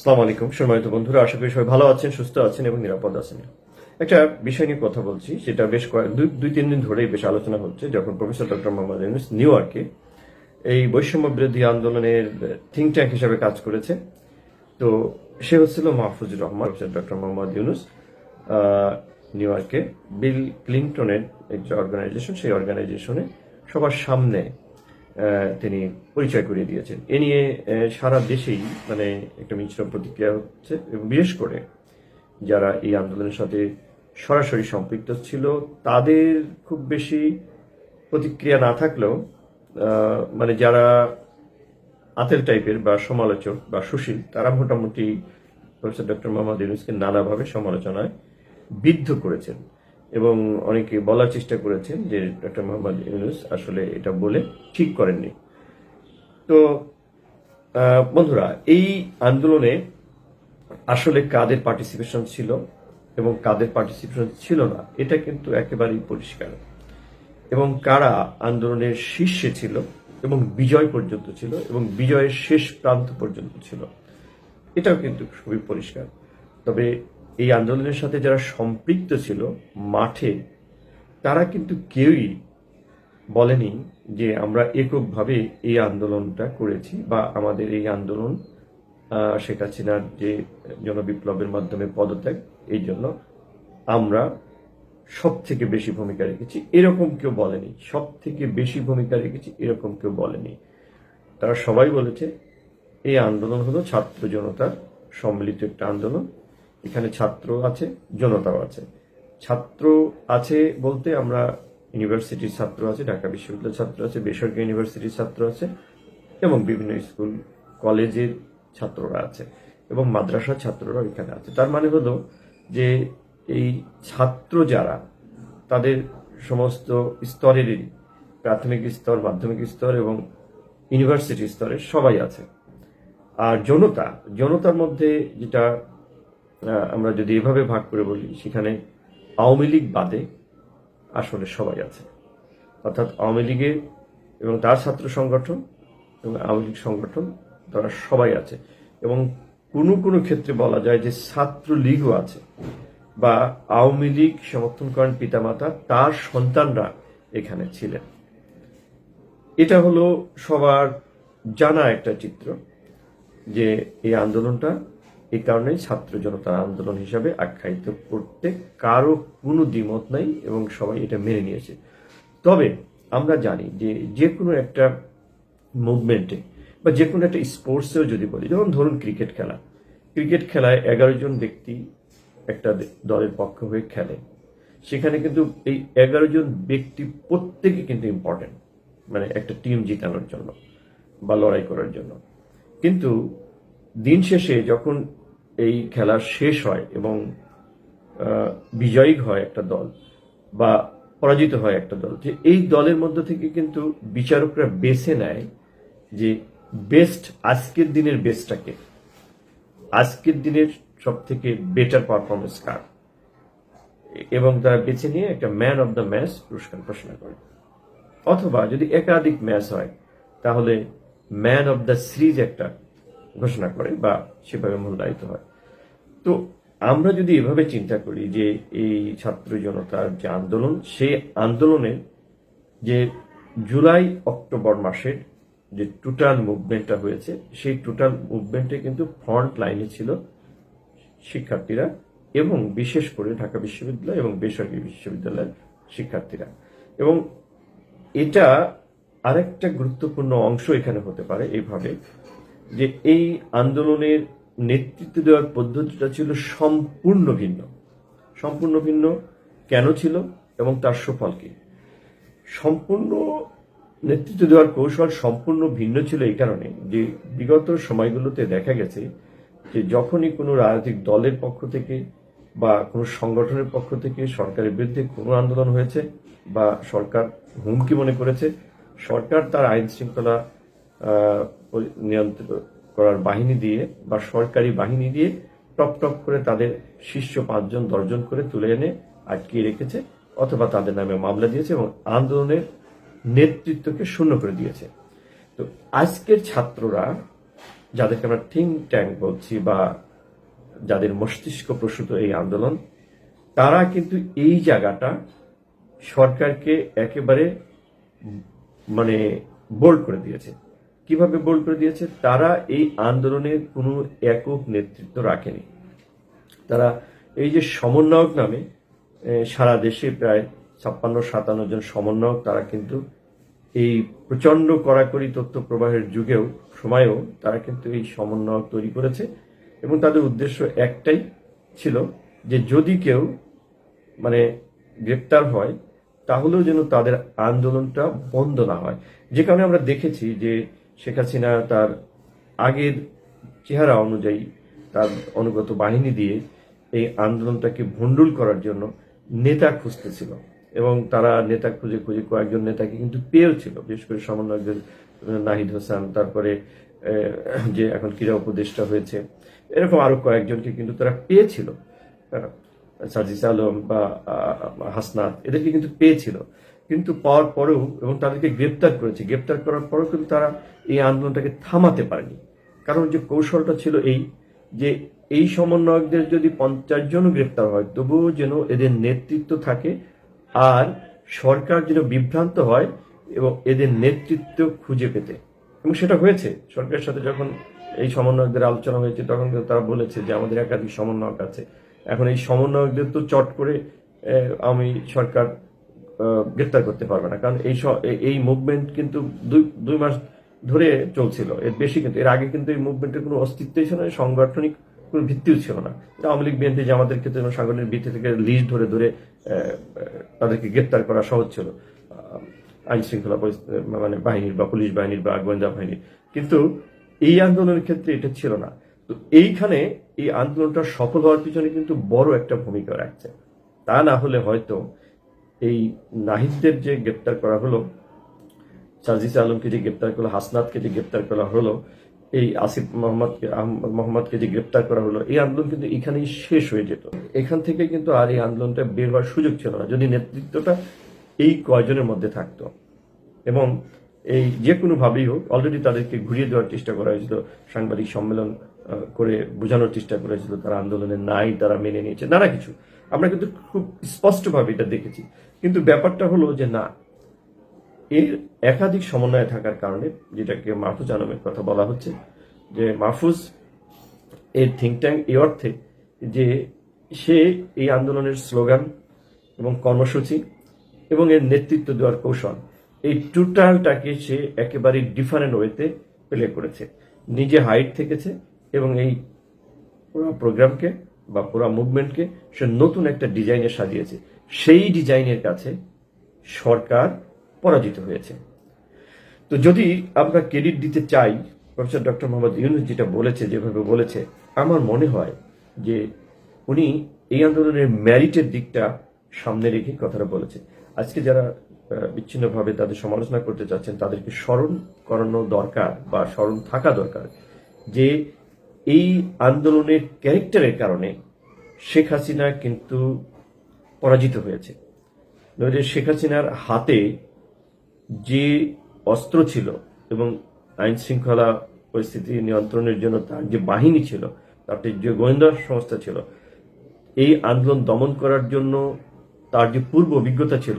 আসসালামু আলাইকুম, সম্মানিত বন্ধুরা, আশা করি সবাই ভালো আছেন, সুস্থ আছেন এবং নিরাপদ আছেন। একটা বিষয় নিয়ে কথা বলছি, সেটা বেশ কয়েক, দুই তিন দিন ধরেই বেশ আলোচনা হচ্ছে, যখন professor doctor Mohammad Yunus new ইয়র্কে এই বৈষম্য বিরোধী আন্দোলনের থিঙ্ক ট্যাঙ্ক হিসাবে কাজ করেছে। তো সে হচ্ছিল Mahfuzur Rahman, professor doctor Mohammad Yunus new ইয়র্কে। বিল ক্লিন্টনের একটি অর্গানাইজেশন সেই অর্গানাইজেশনে সবার সামনে তিনি পরিচয় করিয়ে দিয়েছেন। এ নিয়ে সারা দেশেই মানে একটা মিশ্র প্রতিক্রিয়া হচ্ছে এবং বিশেষ করে যারা এই আন্দোলনের সাথে সরাসরি সম্পৃক্ত ছিল, তাদের খুব বেশি প্রতিক্রিয়া না থাকলেও মানে যারা আতেল টাইপের বা সমালোচক বা সুশীল, তারা মোটামুটি প্রফেসর ডক্টর মোহাম্মদ ইউনুসকে নানাভাবে সমালোচনায় বিদ্ধ করেছেন। এবং অনেকে বলার চেষ্টা করেছেন যে ডক্টর মোহাম্মদ ইউনুস আসলে এটা বলে ঠিক করেননি। তো বন্ধুরা, এই আন্দোলনে আসলে কাদের পার্টিসিপেশন ছিল এবং কাদের পার্টিসিপেশন ছিল না, এটা কিন্তু একেবারেই পরিষ্কার। এবং কারা আন্দোলনের শীর্ষে ছিল এবং বিজয় পর্যন্ত ছিল এবং বিজয়ের শেষ প্রান্ত পর্যন্ত ছিল, এটাও কিন্তু খুবই পরিষ্কার। তবে এই আন্দোলনের সাথে যারা সম্পৃক্ত ছিল মাঠে, তারা কিন্তু কেউই বলেনি যে আমরা এককভাবে এই আন্দোলনটা করেছি বা আমাদের এই আন্দোলন শেখ হাসিনার যে জনবিপ্লবের মাধ্যমে পদত্যাগ, এই জন্য আমরা সব থেকে বেশি ভূমিকা রেখেছি। এরকম কেউ বলেনি। সব থেকে বেশি ভূমিকা রেখেছি, এরকম কেউ বলেনি। তারা সবাই বলেছে, এই আন্দোলন হলো ছাত্র জনতার সম্মিলিত একটা আন্দোলন। এখানে ছাত্র আছে, জনতাও আছে। ছাত্র আছে বলতে আমরা ইউনিভার্সিটির ছাত্র আছে, ঢাকা বিশ্ববিদ্যালয়ের ছাত্র আছে, বেসরকারি ইউনিভার্সিটির ছাত্র আছে এবং বিভিন্ন স্কুল, কলেজের ছাত্ররা আছে এবং মাদ্রাসার ছাত্ররাও এখানে আছে। তার মানে হলো যে এই ছাত্র যারা, তাদের সমস্ত স্তরেরই প্রাথমিক স্তর, মাধ্যমিক স্তর এবং ইউনিভার্সিটি স্তরের সবাই আছে। আর জনতা, জনতার মধ্যে যেটা আমরা যদি এভাবে ভাগ করে বলি, সেখানে আওয়ামী লীগ বাদে আসলে সবাই আছে। অর্থাৎ আওয়ামী লীগের এবং তার ছাত্র সংগঠন এবং আওয়ামী লীগ সংগঠন, তারা সবাই আছে। এবং কোনো কোনো ক্ষেত্রে বলা যায় যে ছাত্র লীগও আছে বা আওয়ামী লীগ সমর্থন করেন পিতামাতা, তার সন্তানরা এখানে ছিলেন। এটা হলো সবার জানা একটা চিত্র যে এই আন্দোলনটা এই কারণেই ছাত্র জনতার আন্দোলন হিসাবে আখ্যায়িত করতে কারও কোনো দ্বিমত নাই এবং সবাই এটা মেনে নিয়েছে। তবে আমরা জানি যে যে কোনো একটা মুভমেন্টে বা যে কোনো একটা স্পোর্টসেও যদি বলি, যেমন ধরুন ক্রিকেট খেলা। ক্রিকেট খেলায় এগারো জন ব্যক্তি একটা দলের পক্ষ হয়ে খেলে। সেখানে কিন্তু এই এগারো জন ব্যক্তি প্রত্যেকে কিন্তু ইম্পর্টেন্ট মানে একটা টিম জিতানোর জন্য বা লড়াই করার জন্য। কিন্তু দিন শেষে যখন এই খেলা শেষ হয় এবং বিজয়ী হয় একটা দল বা পরাজিত হয় একটা দল। যে এই দলের মধ্যে থেকে কিন্তু বিচারকরা বেছে নেয় যে বেস্ট আজকের দিনের বেস্টটাকে আজকের দিনের সব থেকে বেটার পারফরমেন্স কার? এবং তারা বেছে নিয়ে একটা ম্যান অব দ্য ম্যাচ পুরস্কার ঘোষণা করে। অথবা যদি একাধিক ম্যাচ হয়, তাহলে ম্যান অব দ্য সিরিজ একটা ঘোষণা করে বা সেভাবে মূল্যায়িত হয়। তো আমরা যদি এভাবে চিন্তা করি যে এই ছাত্র জনতার যে আন্দোলন, সেই আন্দোলনের যে জুলাই, অক্টোবর মাসের যে টোটাল মুভমেন্টটা হয়েছে, সেই টোটাল মুভমেন্টে কিন্তু ফ্রন্ট লাইনে ছিল শিক্ষার্থীরা এবং বিশেষ করে ঢাকা বিশ্ববিদ্যালয় এবং বেসরকারি বিশ্ববিদ্যালয়ের শিক্ষার্থীরা। এবং এটা আরেকটা গুরুত্বপূর্ণ অংশ এখানে হতে পারে এইভাবে যে এই আন্দোলনের নেতৃত্ব দেওয়ার পদ্ধতিটা ছিল সম্পূর্ণ ভিন্ন। সম্পূর্ণ ভিন্ন কেন ছিল এবং তার সুফল কি সম্পূর্ণ নেতৃত্ব দেওয়ার কৌশল সম্পূর্ণ ভিন্ন ছিল এই কারণে যে বিগত সময়গুলোতে দেখা গেছে যে যখনই কোনো রাজনৈতিক দলের পক্ষ থেকে বা কোনো সংগঠনের পক্ষ থেকে সরকারের বিরুদ্ধে কোনো আন্দোলন হয়েছে বা সরকার হুমকি মনে করেছে, সরকার তার আইন শৃঙ্খলা নিয়ন্ত্রণ করার বাহিনী দিয়ে বা সরকারি বাহিনী দিয়ে টপ টপ করে তাদের শীর্ষ পাঁচজন, দশজন করে তুলে এনে আটকিয়ে রেখেছে অথবা তাদের নামে মামলা দিয়েছে এবং আন্দোলনের নেতৃত্বকে শূন্য করে দিয়েছে। তো আজকের ছাত্ররা, যাদেরকে আমরা থিঙ্ক ট্যাঙ্ক বলছি বা যাদের মস্তিষ্ক প্রসূত এই আন্দোলন, তারা কিন্তু এই জায়গাটা সরকারকে একেবারে মানে বোল্ড করে দিয়েছে। কীভাবে বোল্ড করে দিয়েছে, তারা এই আন্দোলনের কোনো একক নেতৃত্ব রাখেনি। তারা এই যে সমন্বয়ক নামে সারা দেশে প্রায় ছাপ্পান্ন, সাতান্ন জন সমন্বয়ক, তারা কিন্তু এই প্রচণ্ড কড়াকড়ি তথ্য প্রবাহের যুগেও, সময়েও তারা কিন্তু এই সমন্বয়ক তৈরি করেছে এবং তাদের উদ্দেশ্য একটাই ছিল যে যদি কেউ মানে গ্রেপ্তার হয়, তাহলেও যেন তাদের আন্দোলনটা বন্ধ না হয়। যে কারণে আমরা দেখেছি যে শেখ হাসিনা তার আগের চেহারা অনুযায়ী তার অনুগত বাহিনী দিয়ে এই আন্দোলনটাকে ভণ্ডুল করার জন্য নেতা খুঁজতেছিল এবং তারা নেতা খুঁজে খুঁজে কয়েকজন নেতাকে কিন্তু পেয়েছিল বিশেষ করে সমন্বয়কদের নাহিদ হোসেন, তারপরে যে এখন ক্রীড়া উপদেষ্টা হয়েছে, এরকম আরও কয়েকজনকে কিন্তু তারা পেয়েছিল। সাজিস আলম বা হাসনাত এদেরকে কিন্তু পেয়েছিল। কিন্তু পাওয়ার পরেও এবং তাদেরকে গ্রেপ্তার করেছে। গ্রেপ্তার করার পরেও কিন্তু তারা এই আন্দোলনটাকে থামাতে পারেনি। কারণ যে কৌশলটা ছিল এই, যে এই সমন্বয়কদের যদি পঞ্চাশ জনও গ্রেপ্তার হয়, তবুও যেন এদের নেতৃত্ব থাকে আর সরকার যেন বিভ্রান্ত হয় এবং এদের নেতৃত্ব খুঁজে পেতে। এবং সেটা হয়েছে। সরকারের সাথে যখন এই সমন্বয়কদের আলোচনা হয়েছে, তখন কিন্তু তারা বলেছে যে আমাদের একাধিক সমন্বয়ক আছে। এখন এই সমন্বয়কদের তো চট করে আমি সরকার গ্রেপ্তার করতে পারবে না। কারণ এই এই- মুভমেন্ট কিন্তু দুই দুই মাস ধরে চলছিল। এর বেশি কিন্তু, এর আগে কিন্তু এই মুভমেন্টের কোনো অস্তিত্বই ছিল না সাংগঠনিক কোনো ভিত্তিও ছিল না। আওয়ামী লীগ বিএনপি জামাতের ক্ষেত্রে সাংগঠনিক ভিত্তি থেকে লিস্ট ধরে ধরে তাদেরকে গ্রেপ্তার করা সহজ ছিল। আইন শৃঙ্খলা মানে বাহিনীর বা পুলিশ বাহিনীর বা গোয়েন্দা বাহিনীর। কিন্তু এই আন্দোলনের ক্ষেত্রে এটা ছিল না। তো এইখানে এই আন্দোলনটা সফল হওয়ার পিছনে কিন্তু বড় একটা ভূমিকা রাখছে। তা না হলে হয়তো এই নাহিদদের যে গ্রেপ্তার করা হলো, সাজিস আলমকে যে গ্রেপ্তার করল হাসনাতকে যে গ্রেপ্তার করা হলো, এই আসিফ মোহাম্মদকে মোহাম্মদকে যে গ্রেপ্তার করা হলো, এই আন্দোলন কিন্তু এখানেই শেষ হয়ে যেত। এখান থেকে কিন্তু আর এই আন্দোলনটা বের হওয়ার সুযোগ ছিল না, যদি নেতৃত্বটা এই কয়জনের মধ্যে থাকতো। এবং এই যে কোনো ভাবেই হোক অলরেডি তাদেরকে ঘুরিয়ে দেওয়ার চেষ্টা করা হয়েছিল, সাংবাদিক সম্মেলন করে বোঝানোর চেষ্টা করা হয়েছিল, তারা আন্দোলনে নাই, তারা মেনে নিয়েছে, নানা কিছু। আমরা কিন্তু খুব স্পষ্টভাবে এটা দেখেছি। কিন্তু ব্যাপারটা হলো যে না, এর একাধিক সমন্বয় থাকার কারণে, যেটাকে মাহফুজ আলমের কথা বলা হচ্ছে, যে মাহফুজ এর থিঙ্ক ট্যাঙ্ক এই অর্থে যে সে এই আন্দোলনের স্লোগান এবং কর্মসূচি এবং এর নেতৃত্ব দেওয়ার কৌশল, এই টোটালটাকে সে একেবারে ডিফারেন্ট ওয়েতে প্লে করেছে। নিজে হাইট থেকেছে এবং এই পুরো প্রোগ্রামকে বা পুরো মুভমেন্টকে সে নতুন একটা ডিজাইনে সাজিয়েছে। সেই ডিজাইনের কাছে সরকার পরাজিত হয়েছে। তো যদি আমরা ক্রেডিট দিতে চাই, প্রফেসর ডক্টর মোহাম্মদ ইউনুস যেটা বলেছে, যেভাবে বলেছে, আমার মনে হয় যে উনি এই আন্দোলনের ম্যারিটের দিকটা সামনে রেখে কথাটা বলেছে। আজকে যারা বিচ্ছিন্নভাবে তাদের সমালোচনা করতে চাচ্ছেন, তাদেরকে স্মরণ করানো দরকার বা স্মরণ থাকা দরকার যে এই আন্দোলনের ক্যারেক্টারের কারণে শেখ হাসিনা কিন্তু পরাজিত হয়েছে। নইলে শেখ হাসিনার হাতে যে অস্ত্র ছিল এবং আইন শৃঙ্খলা পরিস্থিতি নিয়ন্ত্রণের জন্য তার যে বাহিনী ছিল, তার যে গোয়েন্দা সংস্থা ছিল, এই আন্দোলন দমন করার জন্য তার যে পূর্ব অভিজ্ঞতা ছিল,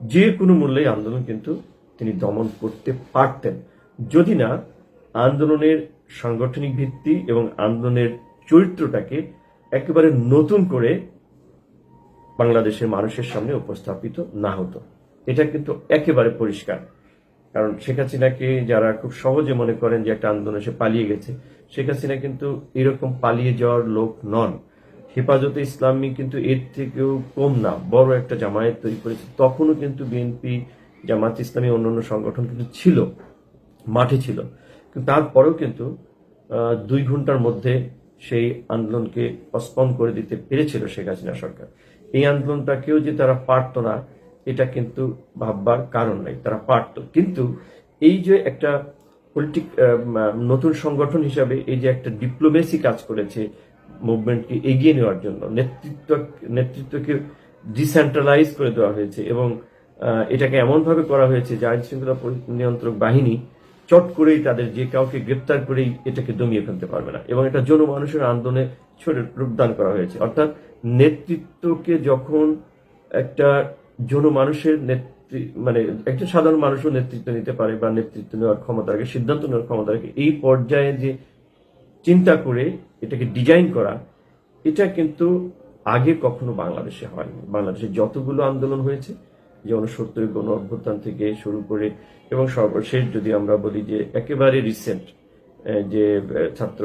যে কোনো মূল্যে আন্দোলন কিন্তু তিনি দমন করতে পারতেন। যদি না, আন্দোলনের সাংগঠনিক ভিত্তি এবং আন্দোলনের চরিত্রটাকে একেবারে নতুন করে বাংলাদেশের মানুষের সামনে উপস্থাপিত না হতো। এটা কিন্তু একেবারে পরিষ্কার। কারণ শেখ হাসিনাকে যারা খুব সহজে মনে করেন যে একটা আন্দোলনে সে পালিয়ে গেছে, শেখ হাসিনা কিন্তু এরকম পালিয়ে যাওয়ার লোক নন। হেফাজতে ইসলামী কিন্তু এর থেকেও কম না। বড় একটা জামায়াত তৈরি করেছে। তখনও কিন্তু বিএনপি জামাত ইসলামী অন্যান্য সংগঠন কিন্তু ছিল, মাঠে ছিল। তারপরেও কিন্তু দুই ঘণ্টার মধ্যে সেই আন্দোলনকে পসপন করে দিতে পেরেছিল শেখ হাসিনা সরকার। এই আন্দোলনটাকেও যে তারা পারত না, এটা কিন্তু ভাববার কারণ নাই, তারা পারত। কিন্তু এই যে একটা পলিটিক নতুন সংগঠন হিসাবে এই যে একটা ডিপ্লোমেসি কাজ করেছে মুভমেন্টকে এগিয়ে নেওয়ার জন্য, নেতৃত্ব, নেতৃত্বকে ডিসেন্ট্রালাইজ করে দেওয়া হয়েছে এবং এটাকে এমনভাবে করা হয়েছে যে আইন শৃঙ্খলা নিয়ন্ত্রক বাহিনী চট করেই তাদের যে কাউকে গ্রেপ্তার করেই এটাকে দমিয়ে ফেলতে পারবে না। এবং এটা জনমানুষের আন্দোলনে ছোট রূপদান করা হয়েছে। অর্থাৎ নেতৃত্বকে যখন একটা জনমানুষের নেতৃ মানে একটা সাধারণ মানুষও নেতৃত্ব নিতে পারে বা নেতৃত্ব নেওয়ার ক্ষমতা রাখে, সিদ্ধান্ত নেওয়ার ক্ষমতা রাখে, এই পর্যায়ে যে চিন্তা করে এটাকে ডিজাইন করা, এটা কিন্তু আগে কখনো বাংলাদেশে হয়নি। বাংলাদেশে যতগুলো আন্দোলন হয়েছে যেমন সত্তরের গণ অভ্যুত্থান থেকে শুরু করে এবং সর্বশেষ যদি আমরা বলি যে একেবারে রিসেন্ট যে ছাত্র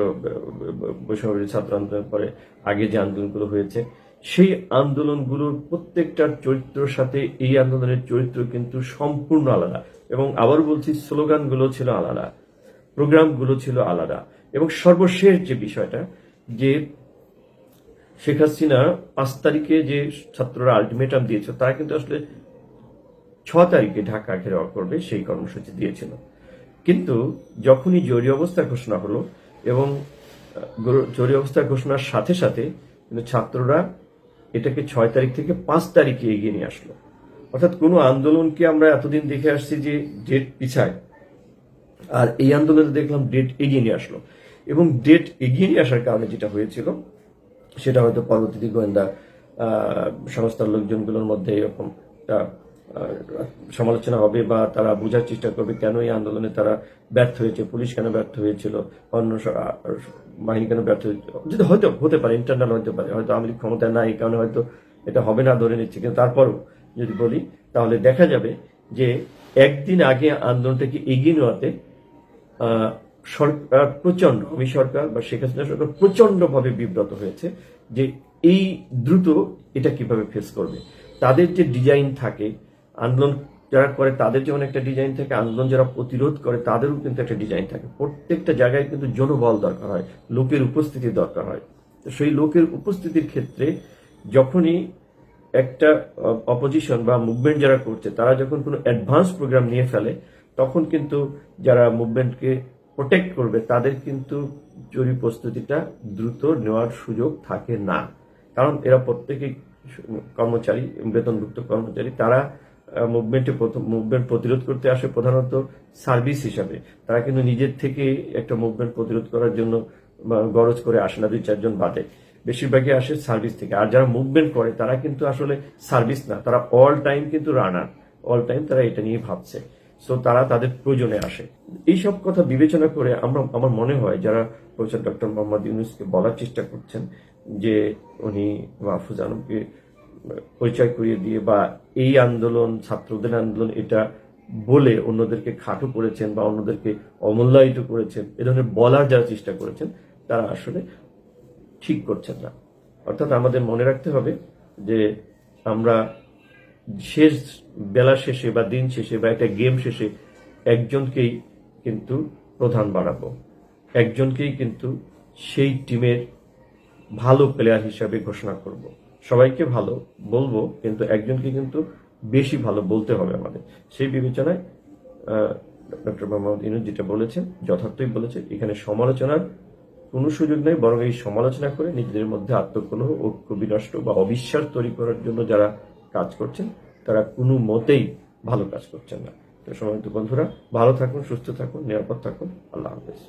বৈষম্য ছাত্র আন্দোলনের পরে আগে যে আন্দোলনগুলো হয়েছে, সেই আন্দোলনগুলোর প্রত্যেকটার চরিত্রের সাথে এই আন্দোলনের চরিত্র কিন্তু সম্পূর্ণ আলাদা। এবং আবার বলছি, স্লোগানগুলো ছিল আলাদা, প্রোগ্রামগুলো ছিল আলাদা। এবং সর্বশেষ যে বিষয়টা, যে শেখ হাসিনা পাঁচ তারিখে যে ছাত্ররা আলটিমেটাম দিয়েছে তারা কিন্তু আসলে ছ তারিখে ঢাকা ঘেরাও করবে সেই কর্মসূচি দিয়েছিল। কিন্তু যখনই জরুরি অবস্থা ঘোষণা হলো এবং জরুরি অবস্থা ঘোষণার সাথে সাথে কিন্তু ছাত্ররা এটাকে ছয় তারিখ থেকে পাঁচ তারিখে এগিয়ে নিয়ে আসলো। অর্থাৎ কোনো আন্দোলনকে আমরা এতদিন দেখে আসছি যে ডেট পিছায়। আর এই আন্দোলনে দেখলাম ডেট এগিয়ে নিয়ে আসলো। এবং ডেট এগিয়ে নিয়ে আসার কারণে যেটা হয়েছিল, সেটা হয়তো পরবর্তীতে গোয়েন্দা সংস্থার লোকজনগুলোর মধ্যে এরকম সমালোচনা হবে বা তারা বোঝার চেষ্টা করবে কেন এই আন্দোলনে তারা ব্যর্থ হয়েছে, পুলিশ কেন ব্যর্থ হয়েছিল, অন্য বাহিনী কেন ব্যর্থ হয়েছিল যদি হয়তো হতে পারে ইন্টারনাল হতে পারে, হয়তো আওয়ামী লীগ ক্ষমতায় নাই কারণে হয়তো এটা হবে না ধরে নিচ্ছে, কিন্তু তারপরও যদি বলি, তাহলে দেখা যাবে যে একদিন আগে আন্দোলনটাকে এগিয়ে নেওয়াতে সরকার প্রচণ্ড আমি সরকার বা শেখ হাসিনা সরকার প্রচণ্ড ভাবে বিব্রত হয়েছে যে এই দ্রুত এটা কীভাবে ফেস করবে। তাদের যে ডিজাইন থাকে আন্দোলন যারা করে তাদের যেমন একটা ডিজাইন থাকে, আন্দোলন যারা প্রতিরোধ করে তাদেরও কিন্তু একটা ডিজাইন থাকে। প্রত্যেকটা জায়গায় কিন্তু জনবল দরকার হয়, লোকের উপস্থিতি দরকার হয়। তো সেই লোকের উপস্থিতির ক্ষেত্রে যখনই একটা অপোজিশন বা মুভমেন্ট যারা করছে, তারা যখন কোনো অ্যাডভান্স প্রোগ্রাম নিয়ে ফেলে, তখন কিন্তু যারা মুভমেন্টকে প্রোটেক্ট করবে, তাদের কিন্তু জরি প্রস্তুতিটা দ্রুত নেওয়ার সুযোগ থাকে না। কারণ এরা প্রত্যেকেই কর্মচারী, বেতনভুক্ত কর্মচারী, তারা মুভমেন্টে মুভমেন্ট প্রতিরোধ করতে আসে প্রধানত সার্ভিস হিসাবে। তারা কিন্তু নিজের থেকে একটা মুভমেন্ট প্রতিরোধ করার জন্য গরজ করে আসে না, দুই চারজন বাদে। বেশিরভাগই আসে সার্ভিস থেকে। আর যারা মুভমেন্ট করে, তারা কিন্তু আসলে সার্ভিস না। তারা অল টাইম কিন্তু রানার অল টাইম তারা এটা নিয়ে ভাবছে। সো তারা তাদের প্রয়োজনে আসে। এই সব কথা বিবেচনা করে আমরা আমার মনে হয় যারা প্রফেসর ডক্টর মোহাম্মদ ইউনুসকে বলার চেষ্টা করছেন যে উনি মাহফুজ আলমকে পরিচয় করিয়ে দিয়ে বা এই আন্দোলন, ছাত্রদের আন্দোলন, এটা বলে অন্যদেরকে খাটো করেছেন বা অন্যদেরকে অমূল্যায়িত করেছেন, এ ধরনের বলার যারা চেষ্টা করেছেন, তারা আসলে ঠিক করছেন না। অর্থাৎ আমাদের মনে রাখতে হবে যে আমরা শেষ, বেলা শেষে বা দিন শেষে বা একটা গেম শেষে একজনকেই কিন্তু প্রধান বানাবো। একজনকেই কিন্তু সেই টিমের ভালো প্লেয়ার হিসাবে ঘোষণা করব। সবাইকে ভালো বলব, কিন্তু একজনকে কিন্তু বেশি ভালো বলতে হবে আমাদের। সেই বিবেচনায় ডক্টর মোহাম্মদ ইনুজ যেটা বলেছেন, যথার্থই বলেছে, এখানে সমালোচনার কোনো সুযোগ নেই, বরং এই সমালোচনা করে নিজেদের মধ্যে আত্মকলহ, ঐক্য বিনষ্ট বা অবিশ্বাস তৈরি করার জন্য যারা কাজ করছেন, তারা কোনো মতেই ভালো কাজ করছেন না। সময় বন্ধুরা, ভালো থাকুন, সুস্থ থাকুন, নিরাপদ থাকুন। আল্লাহ হাফেজ।